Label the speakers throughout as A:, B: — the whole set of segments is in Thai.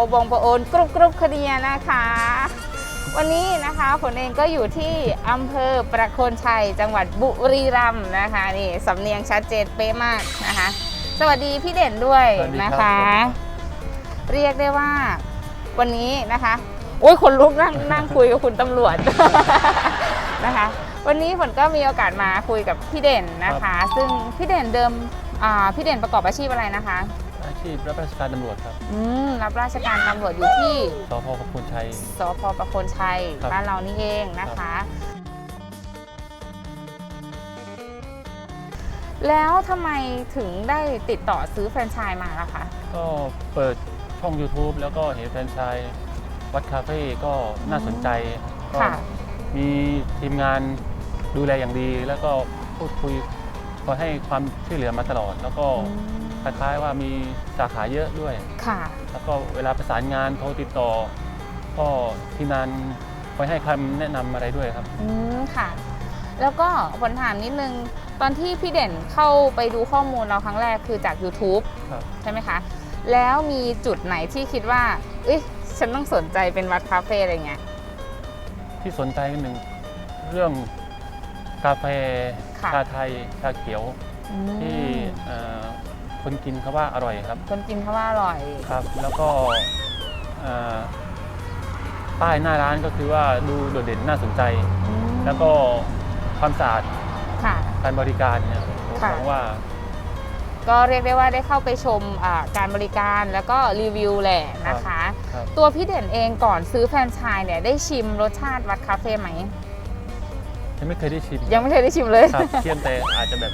A: วัสดีแม่เอาบองปะโอนกรุบกรุบคดีนะคะ วันนี้นะคะผลเองก็อยู่ที่อำเภอประโคนชัยจังหวัดบุรีรัมย์นะคะนี่สำเนียงชัดเจนเป๊ะมากนะคะ สวัสดีพี่เด่นด้วย
B: สวัสดีครับ
A: นะคะ เรียกได้ว่าวันนี้นะคะโอ้ยคนลุกนั่งนั่งคุยกับคุณตำรวจนะคะ วันนี้ฝนก็มีโอกาสมาคุยกับพี่เด่นนะคะ ซึ่งพี่เด่นเดิมอ่าพี่เด่นประกอบอาชีพอะไรนะคะ
B: อา ชีพรับราชการตำรวจครับ
A: อืมรับราชการตำรวจอยู่ที่
B: สพพระคุณชัย
A: สพประโคนชัย
B: ครับ
A: บ้านเรานี่เองนะคะ แล้วทำไมถึงได้ติดต่อซื้อแฟรนไชส์มาล่ะคะ
B: ก็เปิดช่อง YouTube แล้วก็เห็นแฟรนไชส์วัดคาเฟ่ก็น่าสนใจก็
A: ค่ะ
B: มีทีมงานดูแลอย่างดี แล้วก็พูดคุยคอยให้ความช่วยเหลือมาตลอด แล้วก็
A: อืม
B: คล้ายๆว่ามีสาขาเยอะด้วย
A: ค่ะ
B: แล้วก็เวลาประสานงานโทรติดต่อ ก็ทีมงานคอยให้คำแนะนำอะไรด้วยครับ
A: อืมค่ะ แล้วก็ผลถามนิดนึง ตอนที่พี่เด่นเข้าไปดูข้อมูลเราครั้งแรกคือจาก YouTube
B: ครับ
A: ใช่ไหมคะ แล้วมีจุดไหนที่คิดว่า เอ้ยฉันต้องสนใจเป็นวัดคาเฟ่อะไรเงี้ย
B: ที่สนใจกันหนึ่งเรื่องกาแฟ
A: ค่ะ
B: ชาไทยชาเขียว
A: อืม
B: ที่เอ่อ คนกินเขาว่าอร่อยครับ
A: คนกินเขาว่าอร่อย
B: ครับ แล้วก็เอ่อป้ายหน้าร้านก็คือว่าดูโดดเด่นน่าสนใจ
A: อืม
B: แล้วก็ความสะอาด
A: ค่ะ
B: การบริการเนี่ยผม
A: ค่ะ
B: มองว่า
A: ก็เรียกได้ว่าได้เข้าไปชมอ่าการบริการแล้วก็รีวิวแหละนะคะ
B: ครับ
A: ตัวพี่เด่นเองก่อนซื้อแฟรนไชส์เนี่ยได้ชิมรสชาติวัดคาเฟ่ไหม
B: ยังไม่เคยได้ชิม
A: ยังไม่เคยได้ชิมเลย
B: ครับเพียงแต่อาจจะแบบ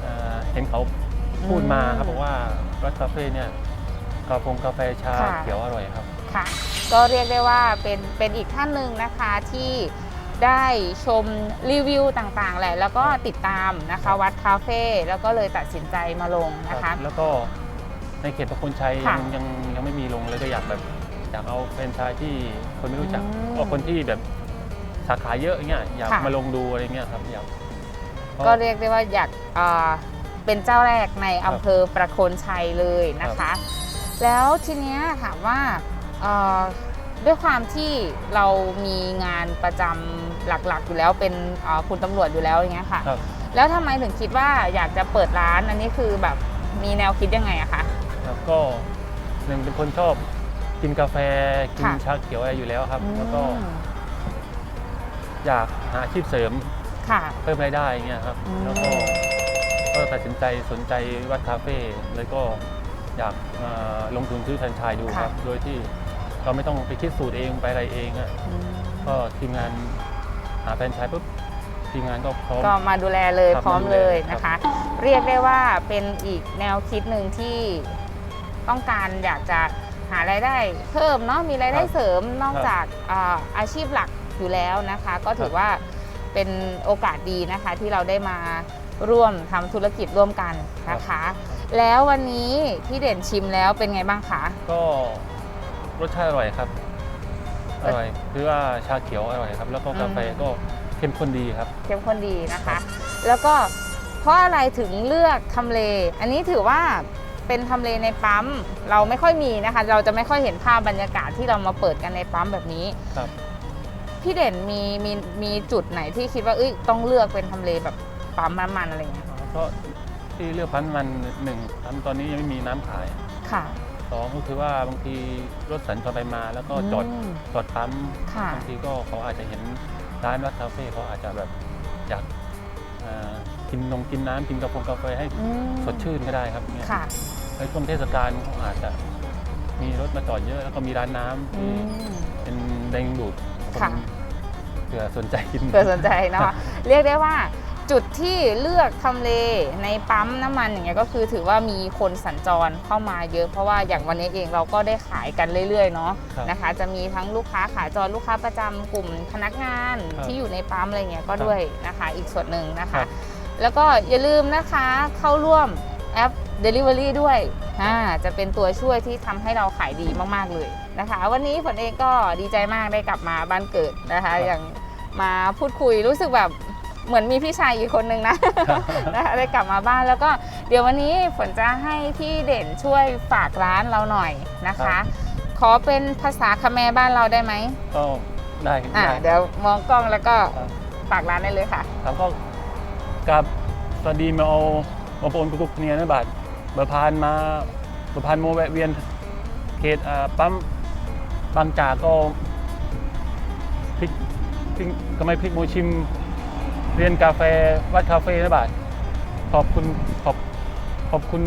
B: เอ่อเห็นเขา พูดมาครับ
A: อืม
B: บอกว่ารัดคาเฟ่เนี่ยกาแฟกาแฟชา
A: ค่ะ
B: เขียวอร่อยครับ
A: ค่ะ ก็เรียกได้ว่าเป็นเป็นอีกท่านหนึ่งนะคะที่ได้ชมรีวิวต่างๆแหละแล้วก็ติดตามนะคะวัดคาเฟ่แล้วก็เลยตัดสินใจมาลงนะ
B: ครั
A: คะ
B: บแล้วก็ในเขตประคนชัย
A: ค่ะ
B: ยังยังยังไม่มีลงเลยก็อยากแบบอยากเอาแฟรนไชส์ที่คนไม่รู้จัก
A: อืม
B: ก็คนที่แบบสาขาเยอะอย่างเงี้ยอยาก
A: ค่ะ
B: มาลงดูอะไรเงี้ยครับอยาก
A: ก็เรียกได้ว่าอยากเอ่อ เป็นเจ้าแรกในอำเภอประโคนชัยเลยนะคะ แล้วทีเนี้ยถามว่าเอ่อด้วยความที่เรามีงานประจำหลักๆ อยู่แล้วเป็นเอ่อคุณตำรวจอยู่แล้วอย่างเงี้ยค่ะ
B: ครับ
A: แล้วทำไมถึงคิดว่าอยากจะเปิดร้านอันนี้คือแบบมีแนวคิดยังไงอะคะ
B: ครับก็หนึ่งเป็นคนชอบกินกาแฟกิน
A: ค่ะ
B: ชาเขียวอะไรอยู่แล้วครับ แล้วก็
A: อืม
B: อยากหาอาชีพเสริม
A: ค่ะ
B: เพิ่มรายได้อย่างเงี้ยครับ
A: อืม
B: แล้วก็ ก็ตัดสินใจสนใจวัดคาเฟ่แล้วก็อยากเอ่อลงทุนซื้อแฟรนไชส์ดูครับ โดยที่เราไม่ต้องไปคิดสูตรเองไปอะไรเองอะ
A: อืม
B: ก็ทีมงานหาแฟรนไชส์ปุ๊บทีมงานก็พร้อม
A: ก็มาดูแลเลย
B: ครับ
A: พร้อม
B: มาดูแล
A: เลย
B: ครับ
A: นะคะ เรียกได้ว่าเป็นอีกแนวคิดหนึ่งที่ต้องการอยากจะหารายได้เพิ่มเนาะมีรายได้
B: ครับ
A: เสริมนอก
B: ครับ
A: จากอ่าอาชีพหลักอยู่แล้วนะคะ ก็ถือ
B: ครับ
A: ว่าเป็นโอกาสดีนะคะที่เราได้มา ร่วมทำธุรกิจร่วมกันนะคะ แล้ววันนี้พี่เด่นชิมแล้วเป็นไงบ้างคะ
B: ก็รสชาติอร่อยครับ อร่อยคือว่าชาเขียวอร่อยครับ แล้วก็กาแฟก็เข้มข้นดีครับ
A: เข้มข้นดีนะคะ แล้วก็เพราะอะไรถึงเลือกทำเล อันนี้ถือว่าเป็นทำเลในปั๊มเราไม่ค่อยมีนะคะ เราจะไม่ค่อยเห็นภาพบรรยากาศที่เรามาเปิดกันในปั๊มแบบนี้
B: ครับ
A: พี่เด่นมีมีมีจุดไหนที่คิดว่าเอ้ยต้องเลือกเป็นทำเลแบบ ปั๊มน้ำมันอะไรอย่างเงี้ย
B: เพราะที่เลือกพันธุ์มันหนึ่งตอนนี้ยังไม่มีน้ำขาย
A: ค่ะ
B: สองก็คือว่าบางทีรถสัญจรไปมาแล้วก็จอด
A: ม
B: จอดปั๊ม
A: ค่ะ
B: บางทีก็เขาอาจจะเห็นร้านวัดคาเฟ่เขาอาจจะแบบอยากเอ่อกินนมกินน้ำกินกาแฟกาแฟให้
A: อืม
B: สดชื่นก็ได้ครับเนี่ย
A: ค่ะ
B: ในช่วงเทศกาลเขาอาจจะมีรถมาจอดเยอะแล้วก็มีร้านน้ำ
A: อื
B: ที่
A: ม
B: เป็นแรงดูดคน
A: ค่ะ
B: เผื่อสนใจกิน
A: เผื่อสนใจนะคะ เรียกได้ว่า จุดที่เลือกทำเลในปั๊มน้ำมันอย่างเงี้ยก็คือถือว่ามีคนสัญจรเข้ามาเยอะเพราะว่าอย่างวันนี้เองเราก็ได้ขายกันเรื่อยๆเนาะ
B: ครับ
A: นะคะ จะมีทั้งลูกค้าขาจรลูกค้าประจำกลุ่มพนักงาน
B: ครับ
A: ที่อยู่ในปั๊มอะไรเงี้ยก็
B: ครับ
A: ด้วยนะคะอีกส่วนหนึ่งนะ
B: ครั
A: คะ
B: บ
A: แล้วก็อย่าลืมนะคะเข้าร่วมแอป Delivery ด้วยอ่าจะเป็นตัวช่วยที่ทำให้เราขายดีมากๆเลยนะคะ วันนี้ฝนเองก็ดีใจมากได้กลับมาบ้านเกิดนะคะอย่างมาพูดคุยรู้สึกแบบ เหมือนมีพี่ชายอีกคนนึงนะ นะคะได้กลับมาบ้านแล้วก็เดี๋ยววันนี้ฝนจะให้พี่เด่นช่วยฝากร้านเราหน่อยนะคะ ขอเป็นภาษาคแมร์บ้านเราได้ไหม
B: ก็ได้
A: อ่า
B: ได้
A: เดี๋ยวมองกล้องแล้วก็
B: ครับ
A: ฝากร้านได้เลยค่ะ
B: ครับก็กับสวัสดีมาเอามาปนกุกๆเนี่ยนะบาทเบอร์พานมาเบอร์พานโมแวะเวียนเขตอ่าปั๊มบางจากก็พริกพริกก็ไม่พริกโมชิม เรียนกาแฟวัดคาเฟ่นะบาทขอบคุณขอบขอบคุณ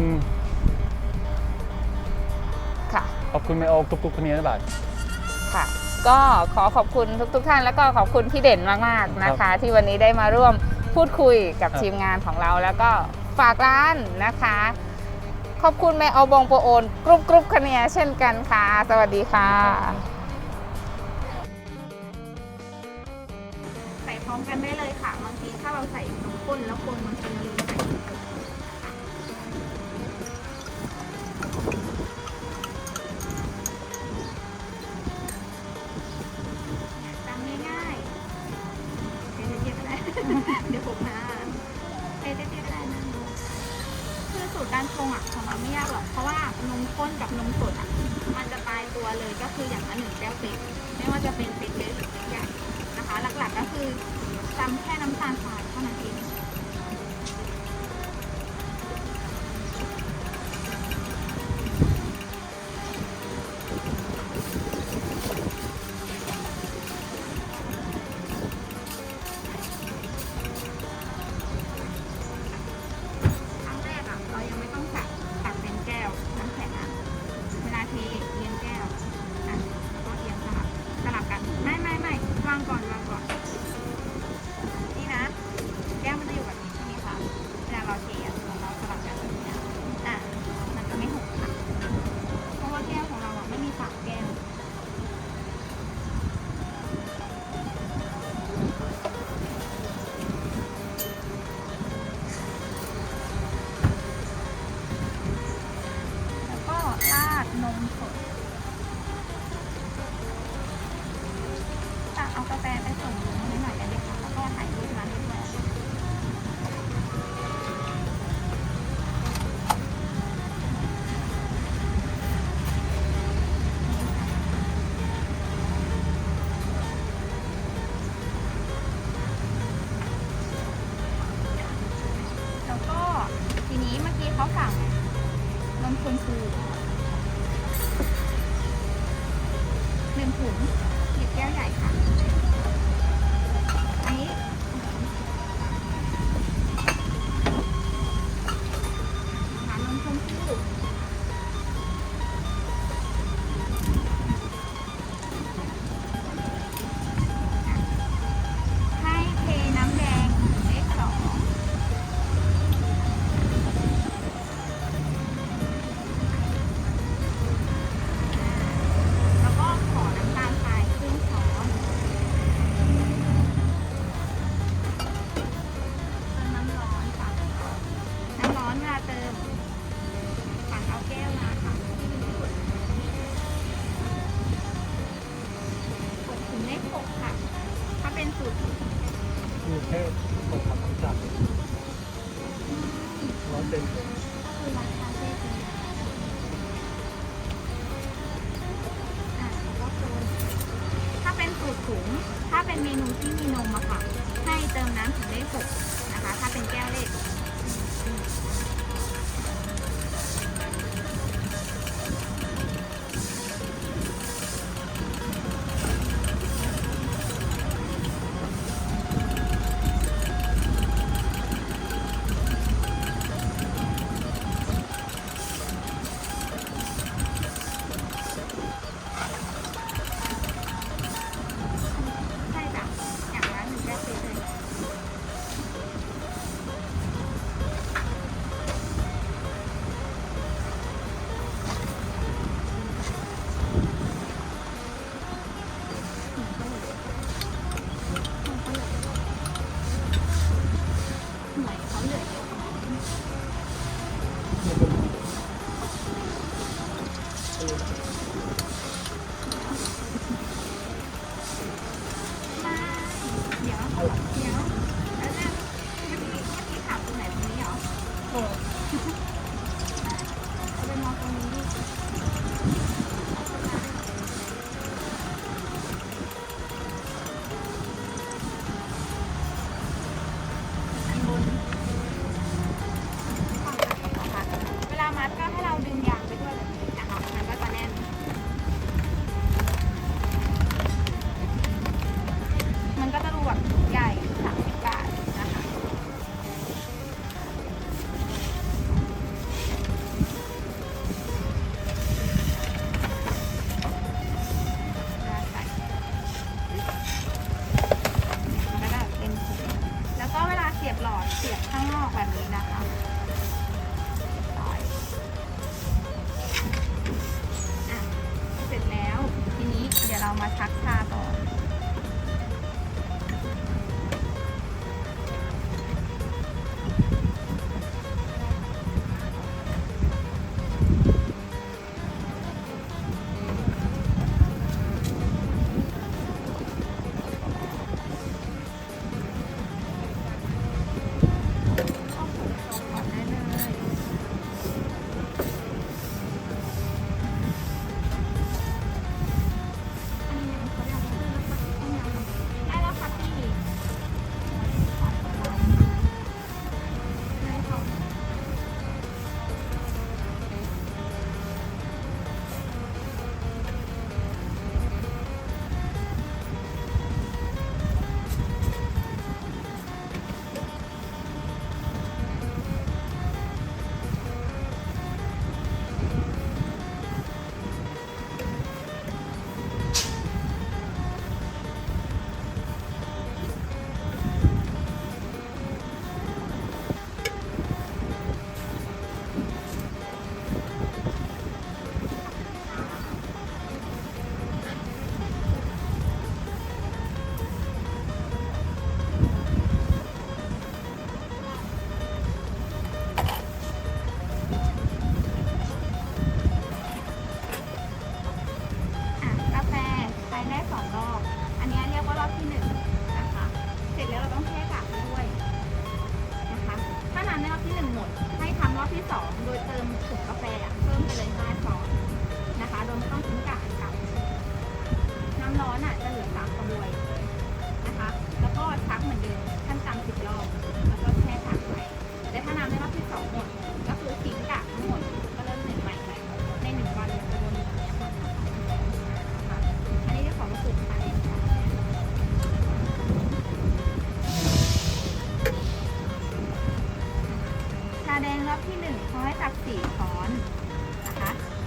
A: ค่ะ
B: ขอบคุณไม่เอากุกๆเนี่ยนะบาท
A: ค่ะ ก็ขอขอบคุณทุก ๆ ท่าน แล้วก็ขอบคุณพี่เด่นมากๆนะคะ ที่วันนี้ได้มาร่วมพูดคุยกับ
B: ครับ
A: ทีมงานของเรา แล้วก็ฝากร้านนะคะ ขอบคุณแม่เอาบองโปโอนกรุ๊ปกรุ๊ปคะเนียเช่นกันค่ะ สวัสดีค่ะ
C: ร้อมกันได้เลยค่ะ บางทีถ้าเราใส่นมข้นแล้วคนบางทีมันลืมใส่ จำแค่น้ำตาลทรายเท่านั้นเอง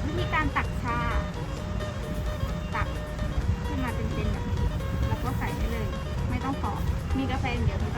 C: วิธีการตักชา ตักขึ้นมาเป็นๆแบบนี้แล้วก็ใส่ได้เลย ไม่ต้องขอมีกาแฟเดี๋ยวไม่ต้อง